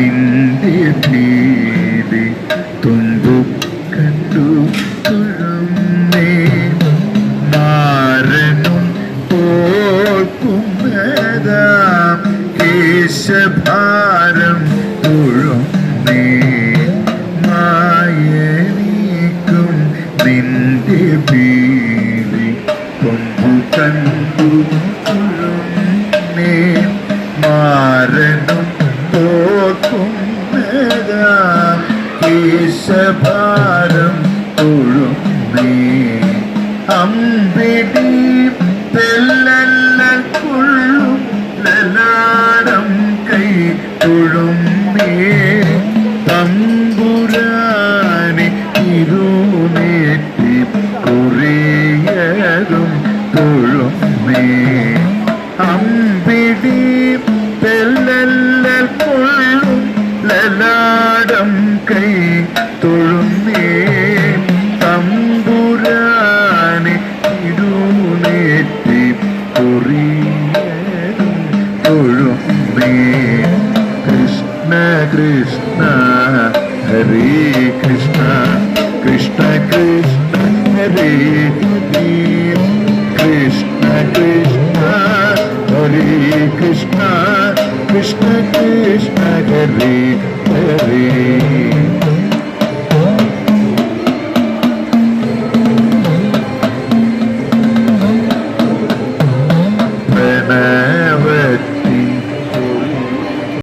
നിന്റെ ഭീതി തുമ്പു കണ്ടു തുഴന്നേ മാരനും തോൽക്കുന്നതാം കേശഭാരം തുഴുന്നേ മായനീക്കും നിന്റെ ഭീതി കൊമ്പു കണ്ടു തുഴുന്നേ കേശഭാരം തുഴുന്നേ അമ്പിടി തെല്ലല്ലൽ കൊള്ളും ലലാടം കൈ തുഴുന്നേ തമ്പുരാനെ ഇരുനേറ്റി കുറേയതും തൊഴുന്നേ അമ്പിടി തെല്ലല്ലൽ കൊള്ളും ലലാടം തൊഴുന്നേ തമ്പുരാനെ ഇരുനേറ്റി കുറിയതും തൊഴുന്നേ കൃഷ്ണ കൃഷ്ണ ഹരേ കൃഷ്ണ കൃഷ്ണ കൃഷ്ണ ഹരേ കൃഷ്ണ കൃഷ്ണ ഹരേ കൃഷ്ണ കൃഷ്ണ കൃഷ്ണ ഹരേ.